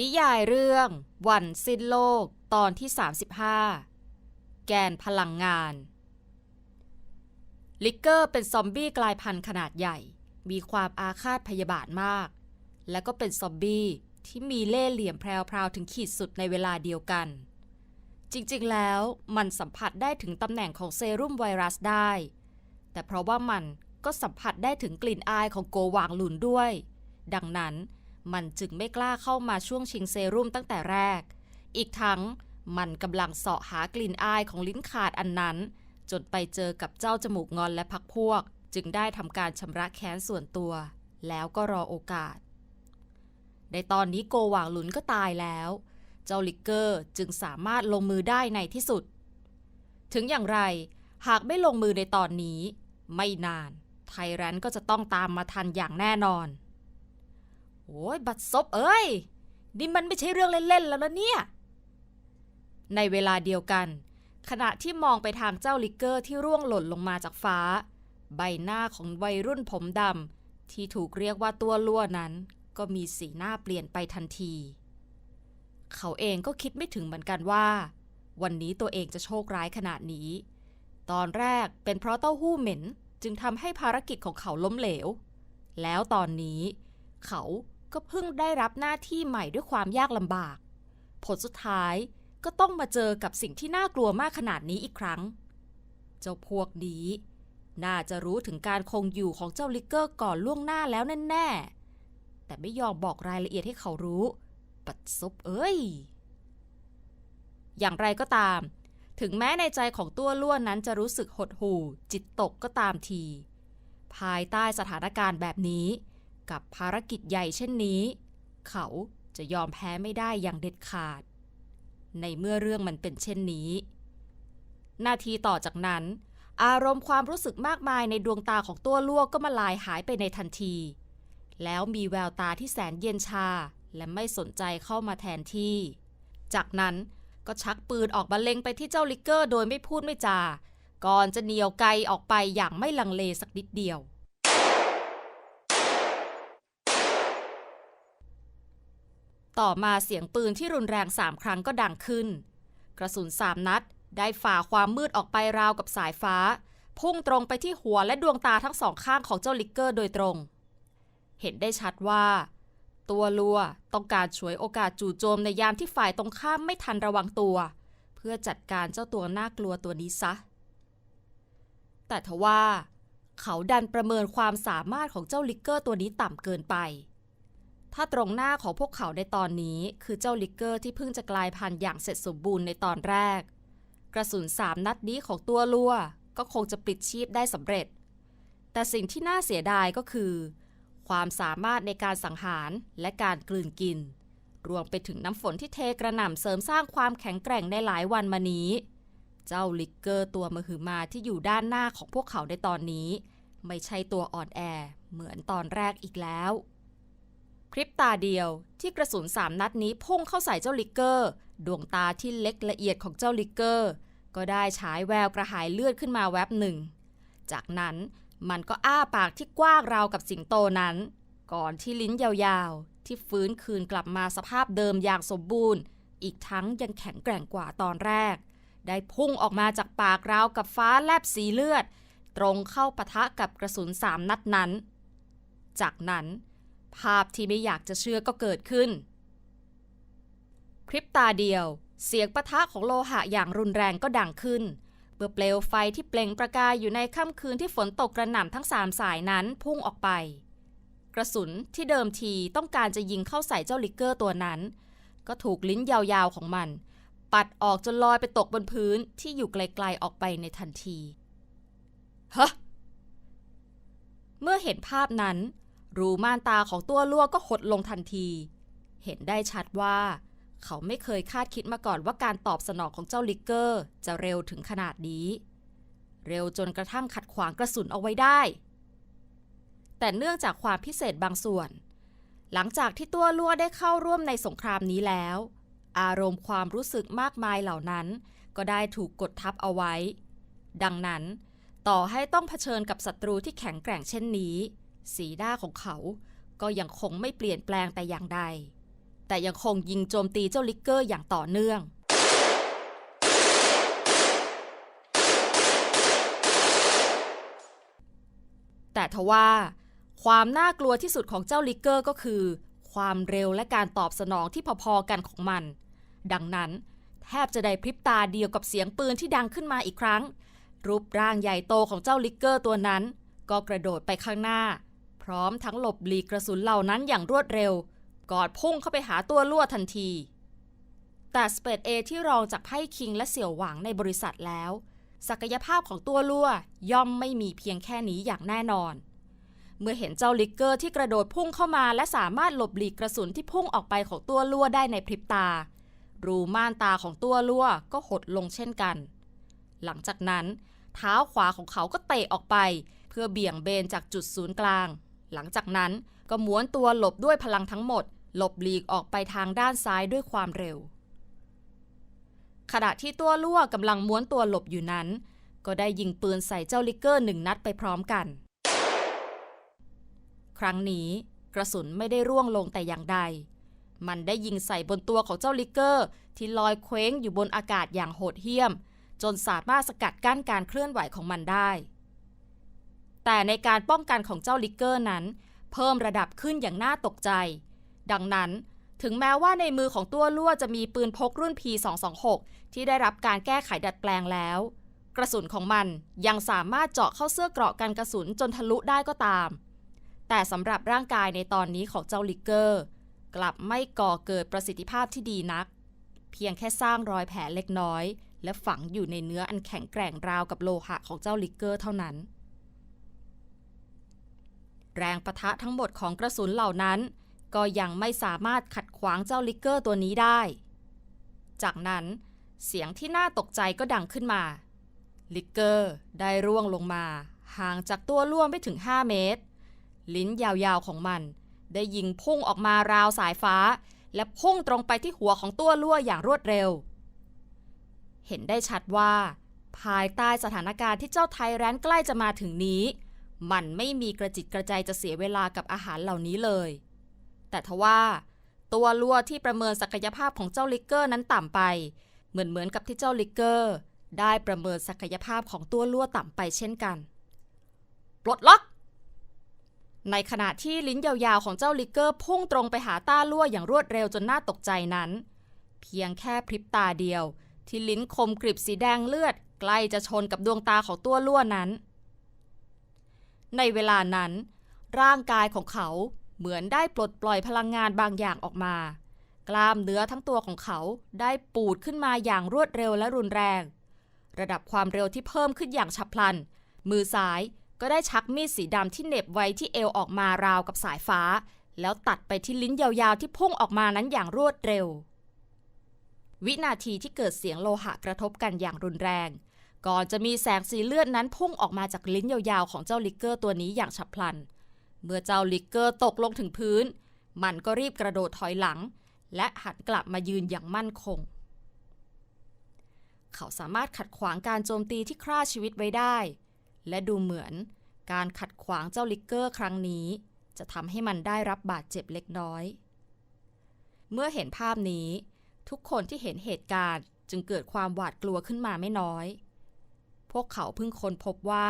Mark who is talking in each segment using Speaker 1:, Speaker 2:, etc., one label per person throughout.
Speaker 1: นิยายเรื่อง วันสิ้นโลกตอนที่ 35 แกนพลังงาน ลิกเกอร์เป็นซอมบี้กลายพันธุ์ขนาดใหญ่ มีความอาฆาตพยาบาทมาก และก็เป็นซอมบี้ที่มีเล่ห์เหลี่ยมแพรวๆถึงขีดสุดในเวลาเดียวกัน จริงๆแล้วมันสัมผัสได้ถึงตำแหน่งของเซรุ่มไวรัสได้ แต่เพราะว่ามันก็สัมผัสได้ถึงกลิ่นอายของโกวางหลุนด้วย ดังนั้น มันจึงไม่กล้าเข้ามาช่วงชิงเซรุ่มตั้งแต่แรก อีกทั้งมันกำลังเสาะหากลิ่นอายของลิ้นขาดอันนั้น จนไปเจอกับเจ้าจมูกงอนและพักพวก จึงได้ทำการชำระแค้นส่วนตัว แล้วก็รอโอกาส ในตอนนี้โกว่างหลุนก็ตายแล้ว เจ้าลิกเกอร์จึงสามารถลงมือได้ในที่สุด ถึงอย่างไร หากไม่ลงมือในตอนนี้ ไม่นาน ไทแรนก็จะต้องตามมาทันอย่างแน่นอน โอ้ยบัดซบเอ้ย นี่มันไม่ใช่เรื่องเล่นๆแล้วนะเนี่ย ในเวลาเดียวกัน ขณะที่มองไปทางเจ้าลิกเกอร์ที่ร่วงหล่นลงมาจากฟ้า ใบหน้าของวัยรุ่นผมดำที่ถูกเรียกว่าตัวลั่วนั้น ก็มีสีหน้าเปลี่ยนไปทันที เขาเองก็คิดไม่ถึงเหมือนกันว่า วันนี้ตัวเองจะโชคร้ายขนาดนี้ ตอนแรกเป็นเพราะเต้าหู้เหม็นจึงทำให้ภารกิจของเขาล้มเหลว แล้วตอนนี้เขา ก็เพิ่งได้รับหน้าที่ใหม่ด้วยความยากลำบาก ผลสุดท้ายก็ต้องมาเจอกับสิ่งที่น่ากลัวมากขนาดนี้อีกครั้ง เจ้าพวกนี้ น่าจะรู้ถึงการคงอยู่ของเจ้าลิกเกอร์ก่อนล่วงหน้าแล้วแน่ๆ แต่ไม่ยอมบอกรายละเอียดให้เขารู้ ปัดซบเอ้ย อย่างไรก็ตาม ถึงแม้ในใจของตัวล้วนนั้นจะรู้สึกหดหู่ จิตตกก็ตามที ภายใต้สถานการณ์แบบนี้ กับภารกิจใหญ่เช่นนี้ เขาจะยอมแพ้ไม่ได้อย่างเด็ดขาด ในเมื่อเรื่องมันเป็นเช่นนี้ นาทีต่อจากนั้น อารมณ์ความรู้สึกมากมายในดวงตาของตัวลวกก็มาลายหายไปในทันที แล้วมีแววตาที่แสนเย็นชาและไม่สนใจเข้ามาแทนที่ จากนั้นก็ชักปืนออกมาเล็งไปที่เจ้าลิกเกอร์โดยไม่พูดไม่จา ก่อนจะเหนียวไกลออกไปอย่างไม่ลังเลสักนิดเดียว ต่อมาเสียงปืนที่รุนแรงสามครั้งก็ดังขึ้น กระสุนสามนัด ได้ฝ่าความมืดออกไปราวกับสายฟ้า พุ่งตรงไปที่หัวและดวงตาทั้งสองข้างของเจ้าลิกเกอร์โดยตรง เห็นได้ชัดว่า ตัวลัวต้องการฉวยโอกาสจู่โจมในยามที่ฝ่ายตรงข้ามไม่ทันระวังตัว เพื่อจัดการเจ้าตัวน่ากลัวตัวนี้ซะ แต่ทว่า เขาดันประเมินความสามารถของเจ้าลิกเกอร์ตัวนี้ต่ำเกินไป ถ้าตรงหน้าของพวกเขาในตอนนี้คือเจ้าลิกเกอร์ที่เพิ่งจะกลายพันธุ์อย่างเสร็จสมบูรณ์ในตอนแรก กระสุนสามนัดนี้ของตัวลัวก็คงจะปลิดชีพได้สำเร็จ แต่สิ่งที่น่าเสียดายก็คือ ความสามารถในการสังหารและการกลืนกิน รวมไปถึงน้ำฝนที่เทกระหน่ำเสริมสร้างความแข็งแกร่งในหลายวันมานี้ เจ้าลิกเกอร์ตัวมหึมาที่อยู่ด้านหน้าของพวกเขาในตอนนี้ ไม่ใช่ตัวอ่อนแอเหมือนตอนแรกอีกแล้ว พริบตาเดียวที่กระสุนสามนัดนี้พุ่งเข้าใส่เจ้าลิกเกอร์ ดวงตาที่เล็กละเอียดของเจ้าลิกเกอร์ ก็ได้ฉายแววกระหายเลือดขึ้นมาแวบหนึ่ง จากนั้นมันก็อ้าปากที่กว้างราวกับสิงโตนั้น ก่อนที่ลิ้นยาวๆ ที่ฟื้นคืนกลับมาสภาพเดิมอย่างสมบูรณ์ อีกทั้งยังแข็งแกร่งกว่าตอนแรก ได้พุ่งออกมาจากปากราวกับฟ้าแลบสีเลือด ตรงเข้าปะทะกับกระสุนสามนัดนั้น จากนั้น ภาพที่ไม่อยากจะเชื่อก็เกิดขึ้นพริบตาเดียว เสียงปะทะของโลหะอย่างรุนแรงก็ดังขึ้น เมื่อเปลวไฟที่เปล่งประกายอยู่ในค่ำคืนที่ฝนตกกระหน่ำทั้งสามสายนั้นพุ่งออกไป กระสุนที่เดิมทีต้องการจะยิงเข้าใส่เจ้าลิกเกอร์ตัวนั้น ก็ถูกลิ้นยาวๆของมัน ปัดออกจนลอยไปตกบนพื้นที่อยู่ไกลๆออกไปในทันทีฮะเมื่อเห็นภาพนั้น รูม่านตาของตัวลวก็หดลงทันที เห็นได้ชัดว่า เขาไม่เคยคาดคิดมาก่อนว่าการตอบสนองของเจ้าลิกเกอร์ จะเร็วถึงขนาดนี้ เร็วจนกระทั่งขัดขวางกระสุนเอาไว้ได้ แต่เนื่องจากความพิเศษบางส่วน หลังจากที่ตัวลั่วได้เข้าร่วมในสงครามนี้แล้ว อารมณ์ความรู้สึกมากมายเหล่านั้น ก็ได้ถูกกดทับเอาไว้ ดังนั้น ต่อให้ต้องเผชิญกับศัตรูที่แข็งแกร่งเช่นนี้ สีหน้าของเขาก็ยังคงไม่เปลี่ยนแปลงแต่อย่างใด แต่ยังคงยิงโจมตีเจ้าลิกเกอร์อย่างต่อเนื่อง แต่ทว่า ความน่ากลัวที่สุดของเจ้าลิกเกอร์ก็คือ ความเร็วและการตอบสนองที่พอๆกันของมัน ดังนั้น แทบจะได้พริบตาเดียวกับเสียงปืนที่ดังขึ้นมาอีกครั้ง รูปร่างใหญ่โตของเจ้าลิกเกอร์ตัวนั้น ก็กระโดดไปข้างหน้า พร้อมทั้งหลบหลีกกระสุนเหล่านั้นอย่างรวดเร็ว กอดพุ่งเข้าไปหาตัวลั่วทันที แต่สเปดเอที่รองจากไพ่คิงและเสี่ยวหวังในบริษัทแล้ว ศักยภาพของตัวลั่วย่อมไม่มีเพียงแค่นี้อย่างแน่นอน เมื่อเห็นเจ้าลิกเกอร์ที่กระโดดพุ่งเข้ามาและสามารถหลบหลีกกระสุนที่พุ่งออกไปของตัวลั่วได้ในพริบตา รูม่านตาของตัวลั่วก็หดลงเช่นกัน หลังจากนั้นเท้าขวาของเขาก็เตะออกไป เพื่อเบี่ยงเบนจากจุดศูนย์กลาง หลังจากนั้นก็ม้วนตัวหลบด้วยพลังทั้งหมด หลบหลีกออกไปทางด้านซ้ายด้วยความเร็ว ขณะที่ตัวลั่วกำลังม้วนตัวหลบอยู่นั้น ก็ได้ยิงปืนใส่เจ้าลิกเกอร์หนึ่งนัดไปพร้อมกัน ครั้งนี้กระสุนไม่ได้ร่วงลงแต่อย่างใด มันได้ยิงใส่บนตัวของเจ้าลิกเกอร์ ที่ลอยเคว้งอยู่บนอากาศอย่างโหดเหี้ยม จนสามารถสกัดกั้นการเคลื่อนไหวของมันได้ แต่ในการป้องกันของเจ้าลิกเกอร์นั้น เพิ่มระดับขึ้นอย่างน่าตกใจ ดังนั้นถึงแม้ว่าในมือของตัวลั่วจะมีปืนพกรุ่น P226 ที่ได้รับการแก้ไขดัดแปลงแล้ว กระสุนของมันยังสามารถเจาะเข้าเสื้อเกราะกันกระสุนจนทะลุได้ก็ตาม แต่สำหรับร่างกายในตอนนี้ของเจ้าลิกเกอร์ กลับไม่ก่อเกิดประสิทธิภาพที่ดีนัก เพียงแค่สร้างรอยแผลเล็กน้อย และฝังอยู่ในเนื้ออันแข็งแกร่งราวกับโลหะของเจ้าลิกเกอร์เท่านั้น แรงประทะทั้งหมดของกระสุนเหล่านั้น ก็ยังไม่สามารถขัดขวางเจ้าลิกเกอร์ตัวนี้ได้ จากนั้นเสียงที่น่าตกใจก็ดังขึ้นมา ลิกเกอร์ได้ร่วงลงมา ห่างจากตัวล่วงไม่ถึง 5 เมตร ลิ้นยาวๆของมัน ได้ยิงพุ่งออกมาราวสายฟ้า และพุ่งตรงไปที่หัวของตัวลั่วอย่างรวดเร็ว เห็นได้ชัดว่า ภายใต้สถานการณ์ที่เจ้าไทแรนใกล้จะมาถึงนี้ มันไม่มีกระจิตกระใจจะเสียเวลากับอาหารเหล่านี้เลย แต่ทว่า ตัวลั่วที่ประเมินศักยภาพของเจ้าลิกเกอร์นั้นต่ำไป เหมือนเหมือนกับที่เจ้าลิกเกอร์ ได้ประเมินศักยภาพของตัวลั่วต่ำไปเช่นกัน ปลดล็อก ในขณะที่ลิ้นยาวๆของเจ้าลิกเกอร์พุ่งตรงไปหาต้าลั่วอย่างรวดเร็วจนน่าตกใจนั้น เพียงแค่พริบตาเดียว ที่ลิ้นคมกริบสีแดงเลือดใกล้จะชนกับดวงตาของตัวลั่วนั้น ในเวลานั้น ร่างกายของเขาเหมือนได้ปลดปล่อยพลังงานบางอย่างออกมา กล้ามเนื้อทั้งตัวของเขาได้ปูดขึ้นมาอย่างรวดเร็วและรุนแรง ระดับความเร็วที่เพิ่มขึ้นอย่างฉับพลัน มือซ้ายก็ได้ชักมีดสีดำที่เหน็บไว้ที่เอวออกมาราวกับสายฟ้า แล้วตัดไปที่ลิ้นยาวๆที่พุ่งออกมานั้นอย่างรวดเร็ว วินาทีที่เกิดเสียงโลหะกระทบกันอย่างรุนแรง ก่อนจะมีแสงสีเลือดนั้นพุ่งออกมาจากลิ้นยาวๆของเจ้าลิกเกอร์ตัวนี้อย่างฉับพลัน เมื่อเจ้าลิกเกอร์ตกลงถึงพื้น มันก็รีบกระโดดถอยหลัง และหันกลับมายืนอย่างมั่นคง เขาสามารถขัดขวางการโจมตีที่ฆ่าชีวิตไว้ได้ และดูเหมือนการขัดขวางเจ้าลิกเกอร์ครั้งนี้ จะทำให้มันได้รับบาดเจ็บเล็กน้อย เมื่อเห็นภาพนี้ ทุกคนที่เห็นเหตุการณ์จึงเกิดความหวาดกลัวขึ้นมาไม่น้อย พวกเขาเพิ่งค้นพบว่า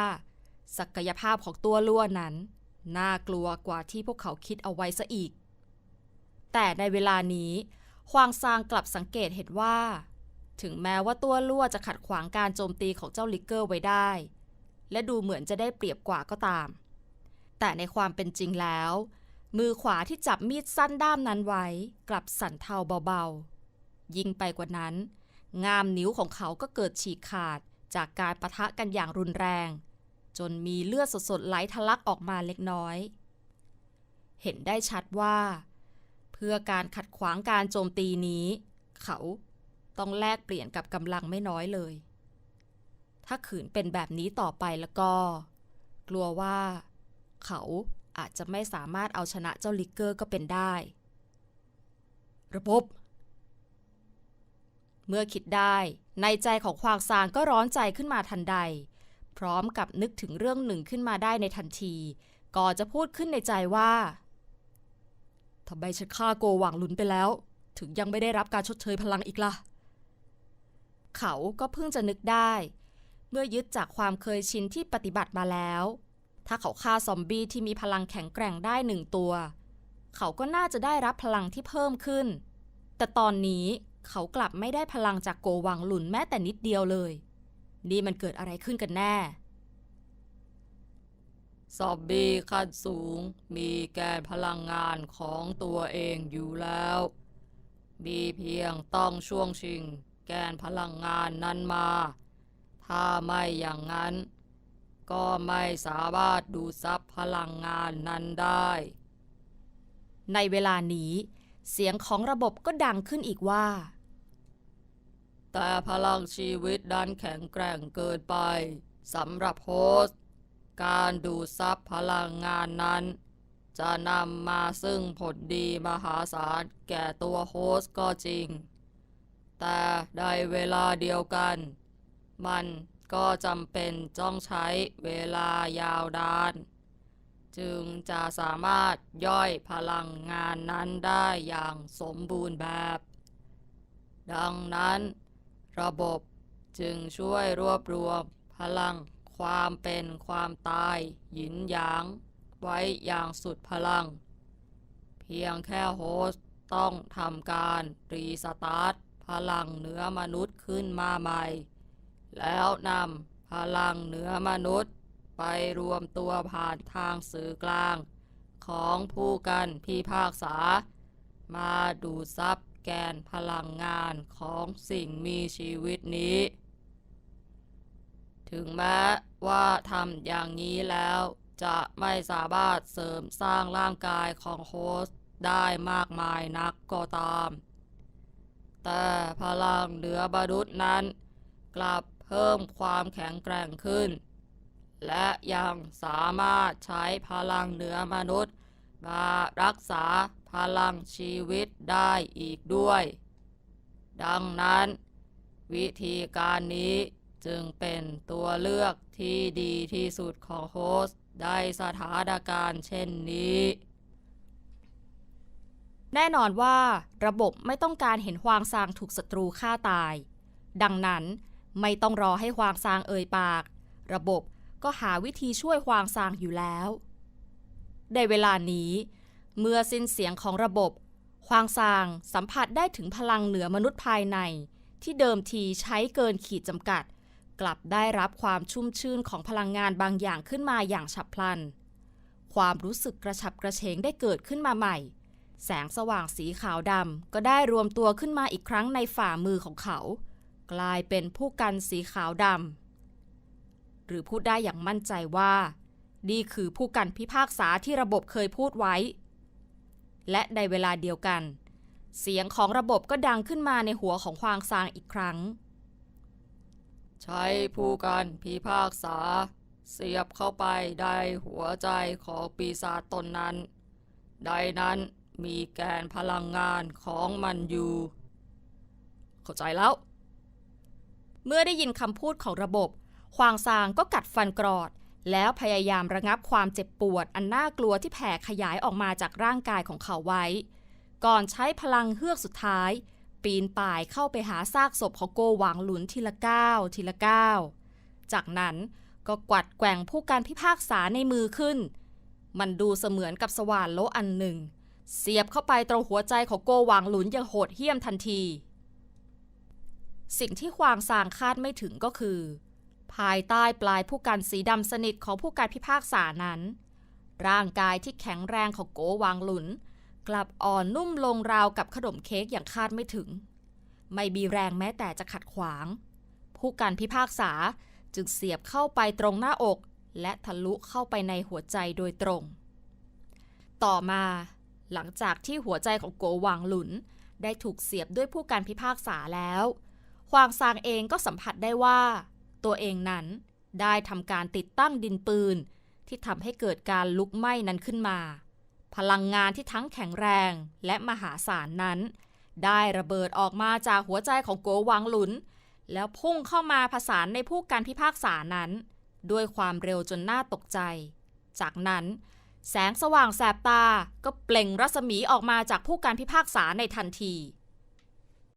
Speaker 1: ศักยภาพของตัวล่วนั้น น่ากลัวกว่าที่พวกเขาคิดเอาไว้ซะอีก แต่ในเวลานี้ควางซางกลับสังเกตเห็นว่า ถึงแม้ว่าตัวลั่วจะขัดขวางการโจมตีของเจ้าลิกเกอร์ไว้ได้ และดูเหมือนจะได้เปรียบกว่าก็ตาม แต่ในความเป็นจริงแล้ว มือขวาที่จับมีดสั้นด้ามนั้นไว้ กลับสั่นเทาเบาๆ ยิ่งไปกว่านั้น งามนิ้วของเขาก็เกิดฉีกขาด จากการประทะกันอย่างรุนแรง จนมีเลือดสดๆไหลทะลักออกมาเล็กน้อย เห็นได้ชัดว่า เพื่อการขัดขวางการโจมตีนี้ เขาต้องแลกเปลี่ยนกับกำลังไม่น้อยเลย ถ้าขืนเป็นแบบนี้ต่อไปแล้วก็ กลัวว่า เขาอาจจะไม่สามารถเอาชนะเจ้าลิกเกอร์ก็เป็นได้ ระบบ เมื่อคิดได้ ในใจของควางซางก็ร้อนใจขึ้นมาทันใด พร้อมกับนึกถึงเรื่องหนึ่งขึ้นมาได้ในทันที ก่อนจะพูดขึ้นในใจว่าทำไมฉันฆ่าโกหวังหลุนไปแล้ว ถึงยังไม่ได้รับการชดเชยพลังอีกล่ะ เขาก็เพิ่งจะนึกได้ เมื่อยึดจากความเคยชินที่ปฏิบัติมาแล้ว ถ้าเขาฆ่าซอมบี้ที่มีพลังแข็งแกร่งได้หนึ่งตัว เขาก็น่าจะได้รับพลังที่เพิ่มขึ้น แต่ตอนนี้ เขากลับไม่ได้พลังจากโกหวังหลุนแม้แต่นิดเดียวเลย นี่มันเกิดอะไรขึ้นกันแน่ซอบบี้ขั้นสูง มีแกนพลังงานของตัวเองอยู่แล้ว มีเพียงต้องช่วงชิง แกนพลังงานนั้นมา ถ้าไม่อย่างนั้น ก็ไม่สามารถดูดซับพลังงานนั้นได้ ในเวลานี้ เสียงของระบบก็ดังขึ้นอีกว่า แต่พลังชีวิตดันแข็งแกร่งเกินไปสำหรับโฮสต์การดูดซับพลังงานนั้น จะนำมาซึ่งผลดีมหาศาลแก่ตัวโฮสต์ก็จริง แต่ในเวลาเดียวกัน มันก็จำเป็นต้องใช้เวลายาวนาน จึงจะสามารถย่อยพลังงานนั้นได้อย่างสมบูรณ์แบบ ดังนั้น ระบบจึงช่วยรวบรวมพลังความเป็นความตายหยินหยาง ไว้อย่างสุดพลัง เพียงแค่โฮสต์ต้องทำการรีสตาร์ทพลังเนื้อมนุษย์ขึ้นมาใหม่ แล้วนำพลังเนื้อมนุษย์ ไปรวมตัวผ่านทางสื่อกลาง ของผู้กันพิพากษา มาดูดซับ แกนพลังงานของสิ่งมีชีวิตนี้ ถึงแม้ว่าทำอย่างนี้แล้วจะไม่สามารถเสริมสร้างร่างกายของโฮสต์ได้มากมายนักก็ตาม แต่พลังเหนือบรุษนั้น กลับเพิ่มความแข็งแกร่งขึ้น และยังสามารถใช้พลังเหนือมนุษย์มารักษา พลังชีวิตได้อีกด้วย ดังนั้น วิธีการนี้จึงเป็นตัวเลือกที่ดีที่สุดของโฮสต์ได้สถานการณ์เช่นนี้ แน่นอนว่าระบบไม่ต้องการเห็นฮวางซางถูกศัตรูฆ่าตาย ดังนั้นไม่ต้องรอให้ฮวางซางเอ่ยปาก ระบบก็หาวิธีช่วยฮวางซางอยู่แล้ว ในเวลานี้ เมื่อสิ้นเสียงของระบบฮวางซางสัมผัสได้ถึงพลังเหนือมนุษย์ภายใน ที่เดิมทีใช้เกินขีดจำกัด กลับได้รับความชุ่มชื่นของพลังงานบางอย่างขึ้นมาอย่างฉับพลัน ความรู้สึกกระฉับกระเฉงได้เกิดขึ้นมาใหม่ แสงสว่างสีขาวดำก็ได้รวมตัวขึ้นมาอีกครั้งในฝ่ามือของเขา กลายเป็นผู้กันสีขาวดำหรือพูดได้อย่างมั่นใจว่า นี่คือผู้กันพิพากษาที่ระบบเคยพูดไว้ และในเวลาเดียวกัน เสียงของระบบก็ดังขึ้นมาในหัวของควางซางอีกครั้ง ใช้ผู้กันพิพากษา เสียบเข้าไปได้หัวใจของปีศาจตนนั้น ใดนั้นมีแกนพลังงานของมันอยู่ เข้าใจแล้ว เมื่อได้ยินคำพูดของระบบ ควางซางก็กัดฟันกรอด แล้วพยายามระงับความเจ็บปวดอันน่ากลัวที่แผ่ขยายออกมาจากร่างกายของเขาไว้ ก่อนใช้พลังเฮือกสุดท้าย ปีนป่ายเข้าไปหาซากศพของโกหวังหลุนทีละก้าวทีละก้าวจากนั้นก็กวัดแกว่งผู้การพิพากษาในมือขึ้น มันดูเสมือนกับสว่านโลอันหนึ่ง เสียบเข้าไปตรงหัวใจของโกหวังหลุนอย่างโหดเหี้ยมทันที สิ่งที่ควางซางคาดไม่ถึงก็คือ ภายใต้ปลายผู้การสีดำสนิทของผู้การพิพากษานั้น ร่างกายที่แข็งแรงของโกวังหลุน กลับอ่อนนุ่มลงราวกับขนมเค้กอย่างคาดไม่ถึง ไม่มีแรงแม้แต่จะขัดขวาง ผู้การพิพากษาจึงเสียบเข้าไปตรงหน้าอก และทะลุเข้าไปในหัวใจโดยตรง ต่อมาหลังจากที่หัวใจของโกวังหลุน ได้ถูกเสียบด้วยผู้การพิพากษาแล้วฮวางซางเองก็สัมผัสได้ว่า ตัวเองนั้น ได้ทำการติดตั้งดินปืน ที่ทำให้เกิดการลุกไหม้นั้นขึ้นมา พลังงานที่ทั้งแข็งแรงและมหาศาลนั้น ได้ระเบิดออกมาจากหัวใจของโกวังหลุน แล้วพุ่งเข้ามาผสานในผู้การพิพากษานั้น ด้วยความเร็วจนน่าตกใจ จากนั้นแสงสว่างแสบตาก็เปล่งรัศมีออกมาจากผู้การพิพากษาในทันที